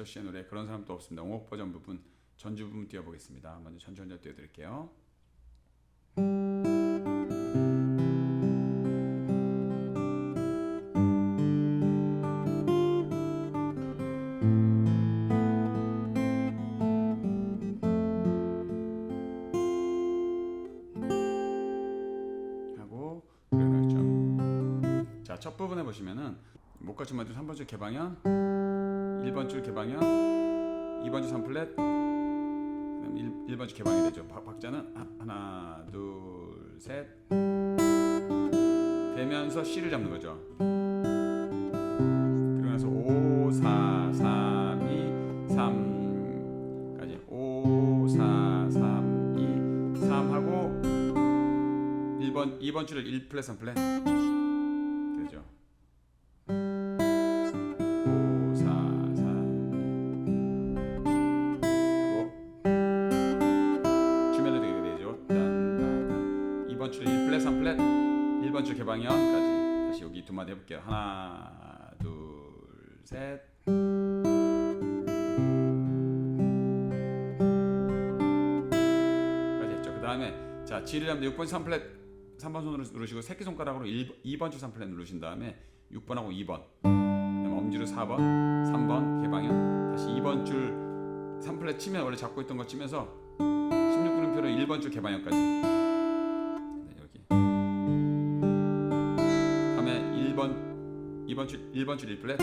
이승철 씨의 노래 그런 사람도 없습니다. 옹옥 버전 부분 전주 부분 띄워보겠습니다. 먼저 전주 먼저 띄워드릴게요. 첫 부분에 보시면은 목까지 맞은 3번 줄 개방현, 1번 줄 개방현, 2번 줄 3플랫, 그다음 1, 1번 줄 개방이 되죠. 박, 박자는 하- 하나, 둘, 셋. 되면서 C를 잡는 거죠. 그러고 나서 5, 4, 3, 2, 3까지. 5, 4, 3, 2, 3 하고 1번 2번 줄을 1 플랫 3 플랫 1 플랫 3 플랫 1번 줄 개방현까지 다시 여기 두 마디 해볼게요. 하나 둘 셋. 까지 했죠. 그 다음에 자 G를 잡는 6번 3 플랫 3번 손으로 누르시고 새끼 손가락으로 1, 2번 줄 3 플랫 누르신 다음에 6번하고 2번 그다음에 엄지로 4번 3번 개방현 다시 2번 줄 3플랫 치면 원래 잡고 있던 거 치면서 16분음표로 1번 줄 개방현까지 1번 2번 줄 1번 줄 1플랫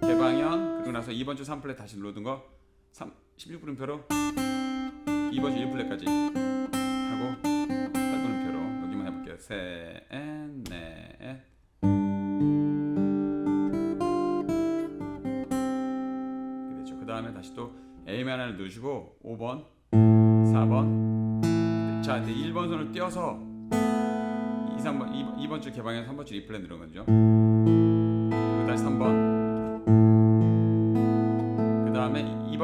개방현 그리고 나서 2번 줄 3플랫 다시 눌러둔 거? 3, 16분음표로? 2번 줄 1플랫까지 하고 8분음표로 여기만 해볼게요. 셋넷. 되죠. 그 다음에 다시 또 A 마이너를 누르시고 5번 4번. 자 이제 1번 손을 띄어서 2, 3번 2번, 2번 줄 개방에 3번 줄 2플랫 누른 거죠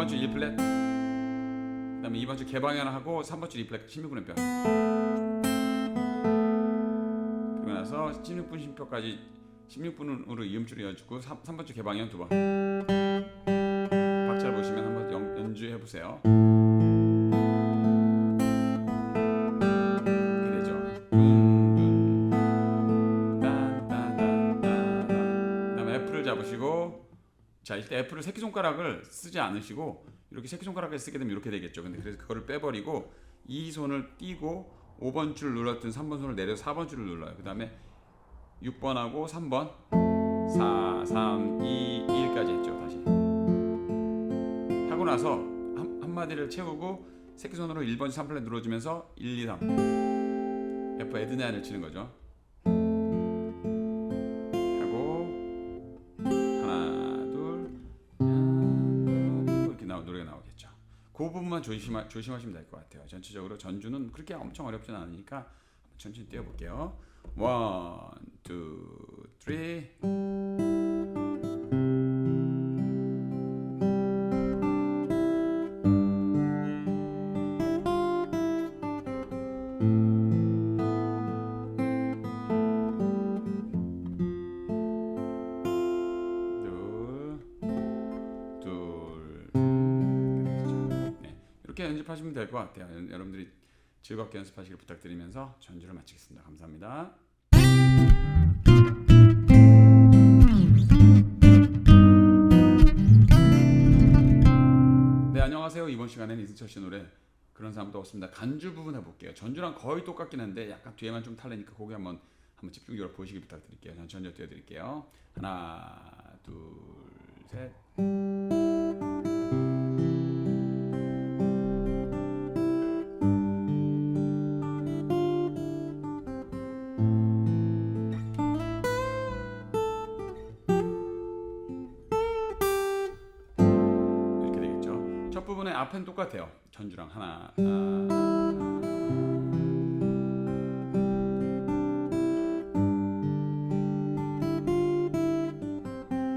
1번 주 1플랫. 그 다음에 2번 주 개방연 하고 3번 주 2플랫 16분 음표 그리고 나서 16분 심표까지 16분으로 이음줄을 연주고 3, 번주 개방연 한두번. 박자를 보시면 한번 연, 연주해보세요. 때 F를 새끼 손가락을 쓰지 않으시고 이렇게 새끼 손가락을 쓰게 되면 이렇게 되겠죠. 근데 그래서 그거를 빼버리고 이 손을 띄고 5번 줄 눌렀던 3번 손을 내려서 4번 줄을 눌러요. 그 다음에 6번하고 3번 4, 3, 2, 1까지 했죠. 다시 하고 나서 한, 한 마디를 채우고 새끼손으로 1번 3플랫 눌러주면서 1, 2, 3 F 에드네아를 치는 거죠. 그 부분만 조심하, 조심하시면 될 것 같아요. 전체적으로 전주는 그렇게 엄청 어렵진 않으니까 천천히 뛰어볼게요. 원, 투, 쓰리. 네, 이렇게 연습하시면 될 것 같아요. 여- 여러분들이 즐겁게 연습하시길 부탁드리면서 전주를 마치겠습니다. 감사합니다. 네, 안녕하세요. 이번 시간에는 이승철 씨 노래 그런 사람도 없습니다. 간주 부분 해볼게요. 전주랑 거의 똑같긴 한데 약간 뒤에만 좀 탈래니까 거기 한번 한번 집중적으로 보시기 부탁드릴게요. 전 전주 띄워드릴게요. 하나, 둘, 셋. 똑같아요. 전주랑 하나. 아,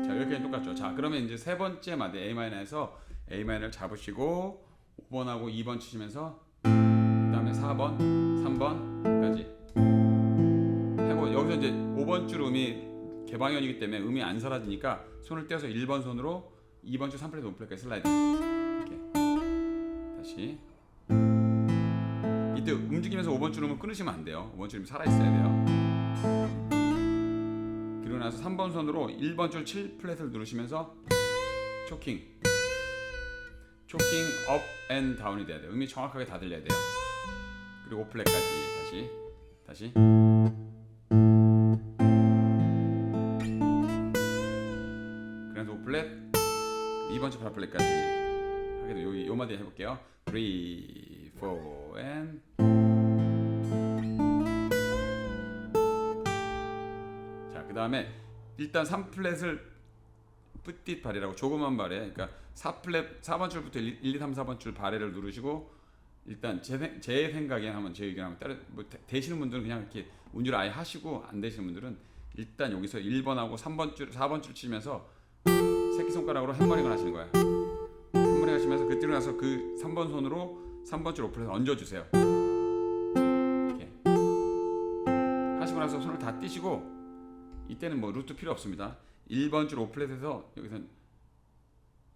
자 이렇게 똑같죠. 자 그러면 이제 세 번째 마디 A 마이너에서 A 마이너를 잡으시고 5번하고 2번 치시면서 그다음에 4번, 3번까지 하고 여기서 이제 5번 줄 음이 개방현이기 때문에 음이 안 사라지니까 손을 떼서 1번 손으로 2번 줄 3플랫 5플랫까지 슬라이드. 다시. 이때 움직이면서 5번 줄 음을 끊으시면 안 돼요. 5번 줄이 살아 있어야 돼요. 그리고 나서 3번 손으로 1번 줄 7플랫을 누르시면서 초킹. 초킹 업 앤 다운이 돼야 돼요. 음이 정확하게 다 들려야 돼요. 그리고 5플랫까지 다시 다시 그래서 5플랫 2번 줄 8플랫까지 돼요. 요, 요 마디 해볼게요. 3, 4 and 자, 그 다음에 일단 3플랫을 뿌띠 발이라고 조그만 발에 그러니까 4플랫 4번 줄부터 1, 2, 3, 4번 줄 발에를 누르시고 일단 제, 생- 제 생각에 하면 제 의견 하면 다른 뭐 되- 되시는 분들은 그냥 이렇게 운율 아예 하시고 안 되시는 분들은 일단 여기서 1번하고 3번 줄 4번 줄 치면서 새끼 손가락으로 햄머링을 하시는 거야. 햄머링 하시면서 그때로 나서 그 3번 손으로 3번 줄 오플에서 얹어 주세요. 이렇게 하시고 나서 손을 다 띄시고 이때는 뭐 루트 필요 없습니다. 1번 줄 오플렛에서 여기서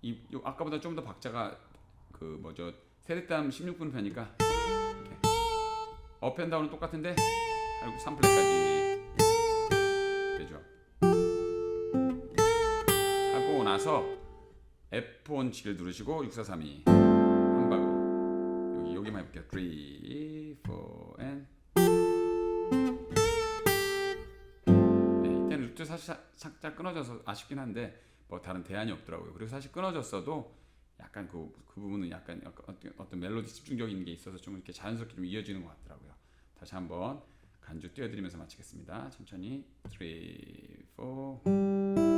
이 요- 아까보다 좀 더 박자가 그 뭐죠 세대땀 16분 편이니까 이렇게 업앤다운은 똑같은데 그리고 3플랫까지 되죠. 하고 나서 F1 치를 누르시고 6432 한 박으로 여기 여기만 해볼게요. 3, 4, and 네, 이때는 루트 사실 사- 살짝 끊어져서 아쉽긴 한데 뭐 다른 대안이 없더라고요. 그리고 사실 끊어졌어도 약간 그, 그 부분은 약간 약간 어떤, 어떤 멜로디 집중적인 게 있어서 좀 이렇게 자연스럽게 좀 이어지는 것 같더라고요. 다시 한번 간주 띄워드리면서 마치겠습니다. 천천히 3, 4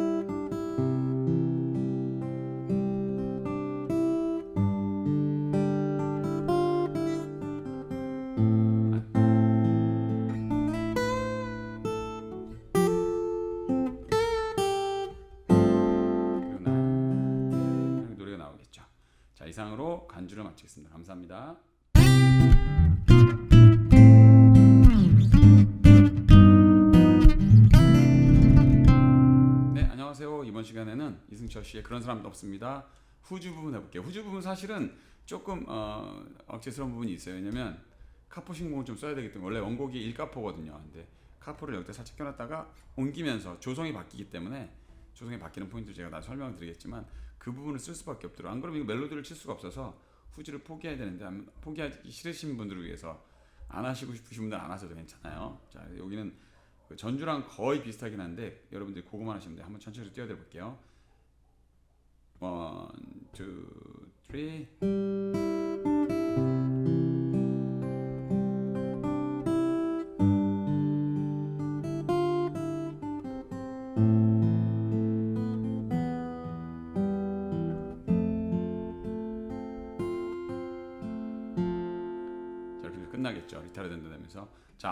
이상으로 간주를 마치겠습니다. 감사합니다. 네. 이번 이승철 씨의 그런 사람도 없습니다. 후주 부분 해볼게요. 후주 부분 사실은 조금 어, 억지스러운 부분이 있어요. 왜냐면 카포 신공을 좀 써야 되기 때문에 원래 원곡이 일카포거든요. 근데 카포를 여기다 살짝 껴놨다가 옮기면서 조성이 바뀌기 때문에 조성이 바뀌는 포인트 제가 나 설명을 드리겠지만 그 부분을 쓸 수밖에 없더라고요. 안 그러면 이거 멜로디를 칠 수가 없어서 후지를 포기해야 되는데 포기하기 싫으신 분들을 위해서 안 하시고 싶으신 분들 안 하셔도 괜찮아요. 자 여기는 그 전주랑 거의 비슷하긴 한데 여러분들이 그거만 하시면 돼요. 한번 천천히 뛰어들 볼게요. 원, 투, 쓰리.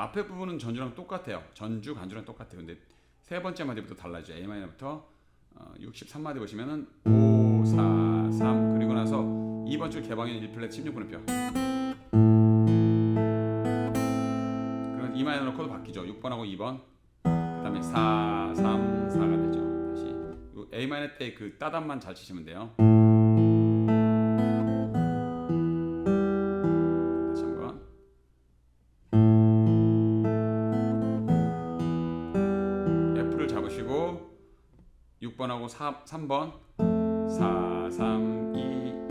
앞에 부분은 전주랑 똑같아요. 전주 간주랑 똑같아요. 근데 세 번째 마디부터 달라져. A 마이너부터 어, 63마디 보시면은 5, 4, 3 그리고 나서 2번 줄 개방인 1플랫 16분음표. 그러면 E 마이너 코드 바뀌죠. 6번하고 2번. 그 다음에 4, 3, 4가 되죠. 다시 요 A 마이너 때 그 따단만 잘 치시면 돼요. 하고 4, 3번 4 3 2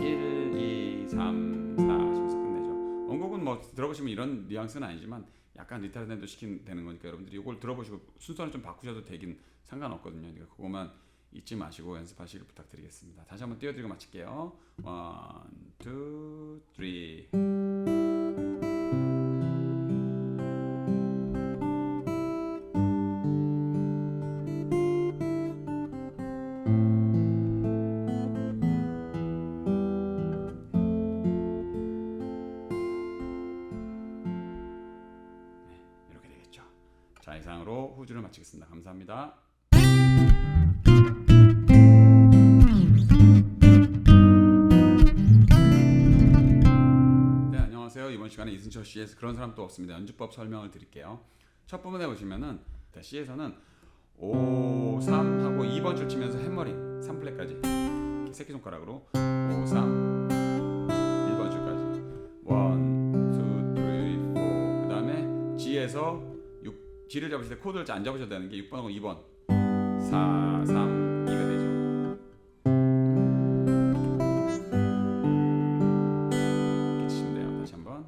1 2 3 4 하시면서 끝내죠. 원곡은 뭐 들어보시면 이런 뉘앙스는 아니지만 약간 리타르덴도 시킨 되는 거니까 여러분들이 이걸 들어보시고 순서를 좀 바꾸셔도 되긴 상관없거든요. 그러니까 그것만 잊지 마시고 연습하시길 부탁드리겠습니다. 다시 한번 띄워드리고 마칠게요. 1 2 3 후주를 마치겠습니다. 감사합니다. 네 안녕하세요. 이번 시간에 이승철 씨의 그런 사람 또 없습니다. 연주법 설명을 드릴게요. 첫 부분에 보시면은 자, C에서는 5, 3 하고 2번 줄 치면서 햄머링 3플랫까지 새끼손가락으로 5, 3 1번 줄까지 1, 2, 3, 4그 다음에 G에서 6, G를 잡으실 때 코드를 안 잡으셔도 되는 게 6번하고 2번. 4, 3, 2가 되죠. 이렇게 치시면 돼요. 다시 한번.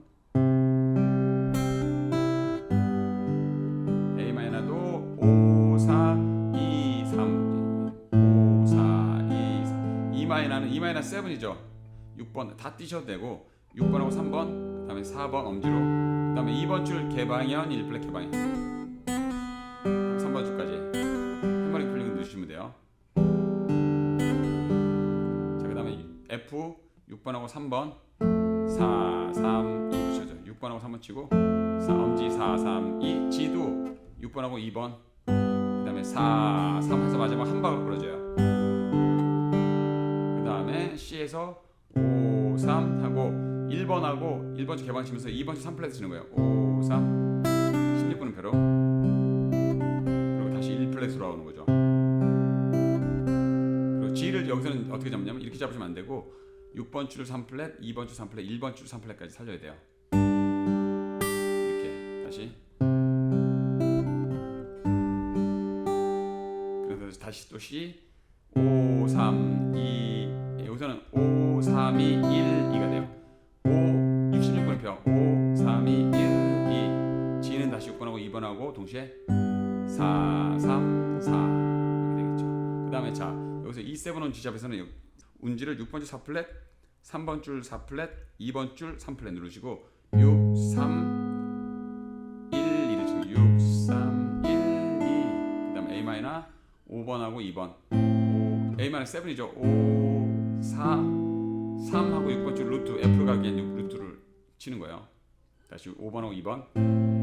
A 마이너도 5, 4, 2, 3 5, 4, 2, 3 E 마이너는 E 마이너 7이죠. 6번 다 띄셔도 되고 6번하고 3번 그 다음에 4번 엄지로 그 다음에 2번 줄 개방현 1플랫 개방현 6번하고 3번. 4, 3, 2 붙여줘 6번하고 3번 치고. 4, 엄지 4, 3, 2 G도 6번하고 2번. 그 다음에 4, 3 해서 마지막 한 박을 끌어줘요. 그 다음에 C에서 5, 3 하고 1번하고 1번 줄 개방 치면서 2번 줄 3플랫 치는 거예요. 5, 3 16분은 배로. 그리고 다시 1플랫으로 나오는 거죠. G를 여기서는 어떻게 잡냐면 이렇게 잡으시면 안 되고 6번 줄 3플랫, 2번 줄 3플랫, 1번 줄 3플랫까지 살려야 돼요. 이렇게. 다시. 그래서 다시 또 C 5, 3, 2 여기서는 5, 3, 2, 1, 2가 돼요. 5, 66번의 표 5, 3, 2, 1, 2 G는 다시 6번하고 2번하고 동시에 4, 3, 4 이렇게 되겠죠. 그 다음에 자 여기서 E E7온 G샵에서는 여- 운지를 6번 줄 4플랫 3번 줄 4플랫 2번 줄 3플랫 누르시고 6, 3, 1, 2를 치고 6, 3, 1, 2 그다음 A 마이너 5번하고 2번. 5, A 마이너 7이죠. 5, 4, 3하고 6번 줄 루트 F를 가기 위한 루트를 치는 거예요. 다시 5번하고 2번.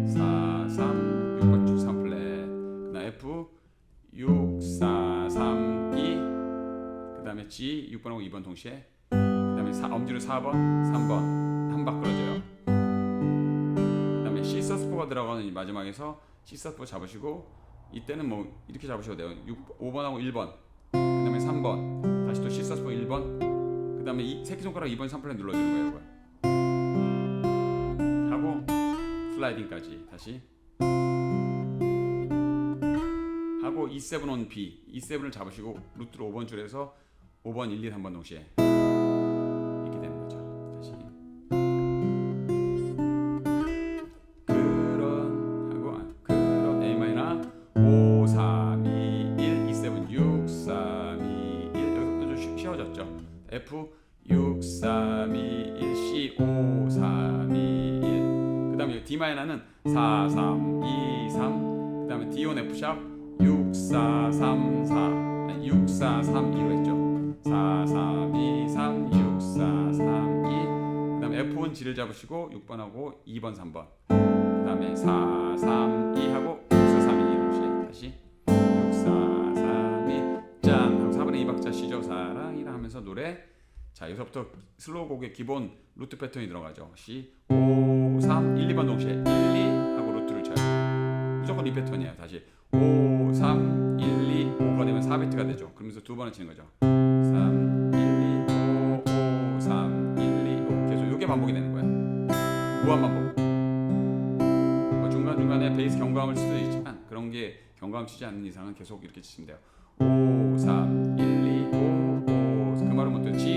4, 3, 6번 줄 3플랫. 그다음 F 6, 4, 3, 2그 다음에 G 6번하고 2번 동시에 그 다음에 4, 엄지로 4번, 3번 한 박 끌어줘요. 그 다음에 C 서스포가 들어가는 이 마지막에서 C 서스포 잡으시고 이때는 뭐 이렇게 잡으셔도 돼요. 6, 5번하고 1번 그 다음에 3번 다시 또 C 서스포 1번 그 다음에 이 새끼손가락 2번 3플랫 눌러주는 거예요. 이걸. 하고 슬라이딩까지 다시 하고 E7 on B E7을 잡으시고 루트로 5번 줄에서 5번 1, 2, 3번 동시 F1 G를 잡으시고 6번하고 2번, 3번. 그 다음에 4, 3, 2 하고 6, 4, 3, 2 동시에 다시 6, 4, 3, 2 짠! 하고 4분의 2박자 시죠. 사랑이라 하면서 노래 자 여기서부터 슬로우 곡의 기본 루트 패턴이 들어가죠. C 5, 3, 1, 2번 동시에 1, 2 하고 루트를 쳐요. 무조건 이 패턴이에요. 다시 5, 3, 1, 2, 5가 되면 4비트가 되죠. 그러면서 두 번을 치는 거죠. 3, 1, 2, 5, 5, 3, 1, 2, 5 계속 이게 반복이 되는. 무한 반복. 뭐 중간 중간에 베이스 경감을 칠 수도 있지만 그런 게 경감 치지 않는 이상은 계속 이렇게 치시면 돼요. 5, 3, 1, 2, 5, 5. 그 말은 뭐죠? G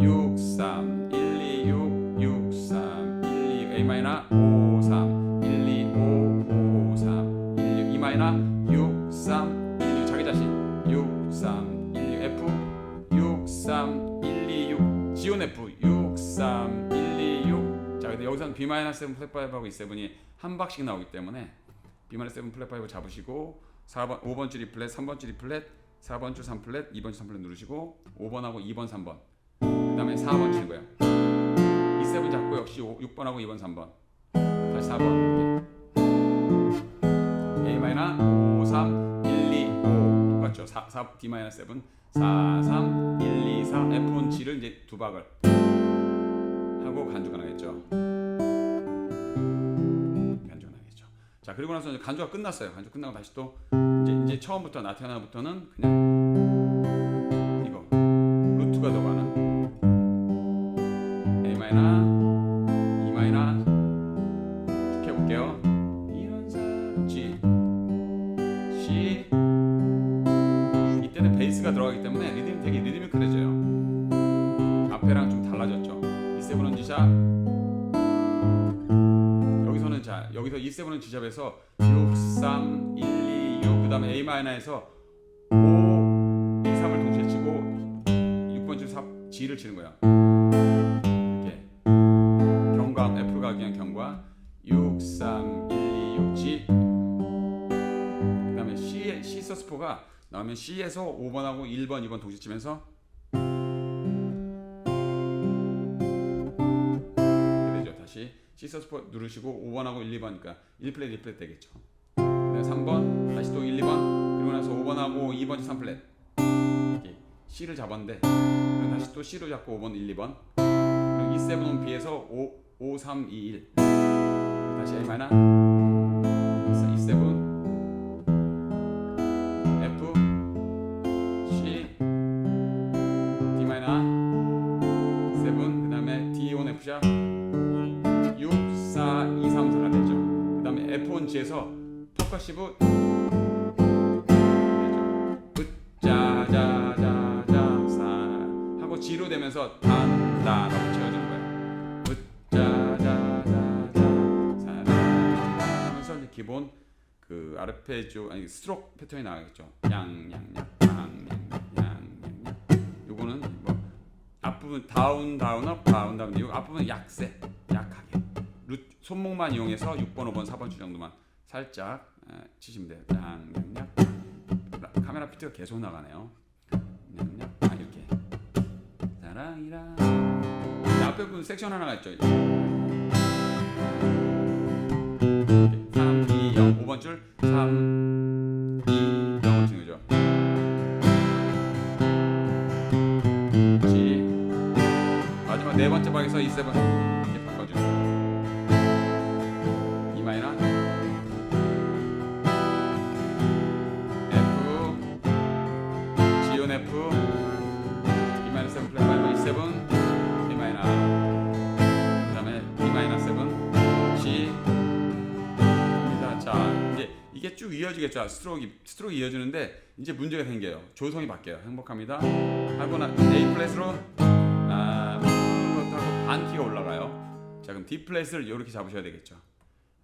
6, 3, 1, B-7 플랫 5하고 E7이 한 박씩 나오기 때문에 B-7 플랫 5 잡으시고 4번 5번 줄 E플랫, 3번 줄 E플랫, 4번 줄 3플랫, 2번 줄 3플랫 누르시고 5번하고 2번 3번. 그다음에 4번 치고요. E7 잡고 역시 6번하고 2번 3번. 다시 4번. A-5 3 1 2 5 똑같죠. 4, 4 D-7 4 3 1 2 4 F1 G를 이제 두 박을 하고 간주 가능했죠 자 그리고 나서 이제 간주가 끝났어요. 간주 끝나고 다시 또 이제 이제 처음부터 나타나부터는 그냥 이거 F가 더 많아. A 마이너, E 마이너. 쭉 해볼게요. 이런 사람 G, C. 이때는 베이스가 들어가기 때문에 리듬 되게 리드미컬해져요. 앞에랑 좀 달라졌죠. E7은 G샵. 여기 여기서 E7은 G샵에서 6, 3, 1, 2, 6 그 다음에 A 마이너에서 5, 2, 3을 동시에 치고 6번 줄 4, G를 치는 거야. 이렇게 경과 F 가기 위한 경과 6, 3, 1, 2, 6, G. 그 다음에 C C 서스포가 나오면 C에서 5번하고 1번, 2번 동시에 치면서 시 C 서스포 누르시고 5번하고 1, 2번이니까 1플랫 1플랫 되겠죠. 그다음에 3번 다시 또 1, 2번. 그리고 나서 5번하고 2번 3플랫. 이렇게 C를 잡았는데 다시 또 C로 잡고 5번 1, 2번. 그리고 E7 온 B에서 5, 5, 3, 2, 1 그리고 다시 A 마이너 퍼커시브 되죠. 으짜자자자 사 하고 G로 되면서 단단하고 채워지는 거예요. 으짜자자자 사라 하면서 이제 기본 그 아르페지오 아니 스트로크 패턴이 나가겠죠. 양양양 양양 양 양양양. 요거는 뭐 앞부분 다운 다운 업 다운 다운 이 앞부분 약세 약하게 루, 손목만 이용해서 6번 5번 4번 줄 정도만 살짝 에, 치시면 돼요. 양양양 카메라 피트가 계속 나가네요. 양양 아 이렇게 사랑이라 이 앞에 부분 섹션 하나가 있죠. 이렇게 3, 2, 0 5번 줄 3, 2, 0을 치는 거죠. G 마지막 네 번째 박에서 E7 이렇게 이제 이게 쭉 이어지겠죠. 스트로크 스트로크 이어지는데 이제 문제가 생겨요. 조성이 바뀌어요. 행복합니다. 하고 나 A 플랫으로 아 하고 반 키가 올라가요. 자 그럼 D 플랫을 이렇게 잡으셔야 되겠죠.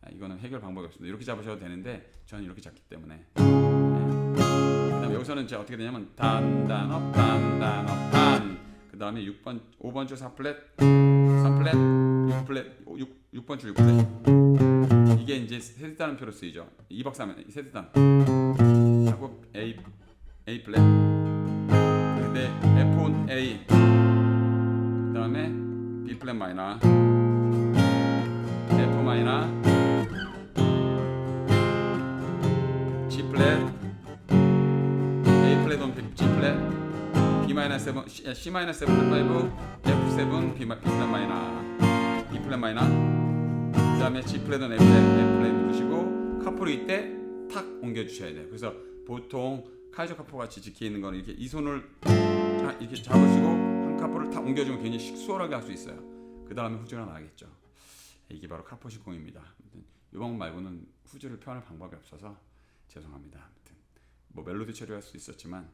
아, 이거는 해결 방법이 없습니다. 이렇게 잡으셔도 되는데 저는 이렇게 잡기 때문에. 네. 그다음에 여기서는 제가 어떻게 되냐면 단단업 단단업 단. 그 다음에 6번 5번 줄 4플랫 3플랫 6플랫 6 6번 줄 6플랫. 이게 이제 세트단 표로 쓰이죠. 2박 3일 세트단. 하고 A A 플랫. 근데 F 온 A. 그다음에 B 플랫 마이너. F 마이너. G 플랫. A 플랫 온 G 플랫. B 마이너 7 C, 마이너 7 플랫 5 F7 B 마- B 플랫 마이너. E 플랫 마이너. 그다음에 G 플랫은 F 플랫 누르시고 카포를 이때 탁 옮겨 주셔야 돼요. 그래서 보통 카이저 카포 같이 지켜 있는 거는 이렇게 이 손을 자- 이렇게 잡으시고 한 카포를 탁 옮겨 주면 굉장히 식- 수월하게 할 수 있어요. 그 다음에 후주가 나겠죠. 이게 바로 카포 식공입니다. 이 방법 말고는 후주를 표현할 방법이 없어서 죄송합니다. 아무튼 뭐 멜로디 처리할 수 있었지만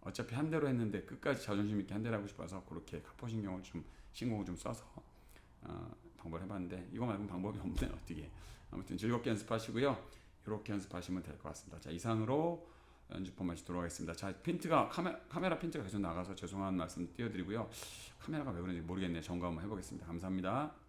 어차피 한 대로 했는데 끝까지 자존심 있게 한 대로 하고 싶어서 그렇게 카포 신경을 좀 신공을 좀 써서 어, 방법을 해봤는데 이거 말고는 방법이 없네요. 어떻게 아무튼 즐겁게 연습하시고요. 이렇게 연습하시면 될 것 같습니다. 자 이상으로 연습 포맷이 돌아가겠습니다. 자 핀트가 카메, 카메라 핀트가 계속 나가서 죄송한 말씀 띄워드리고요. 카메라가 왜 그런지 모르겠네요. 점검 한번 해보겠습니다. 감사합니다.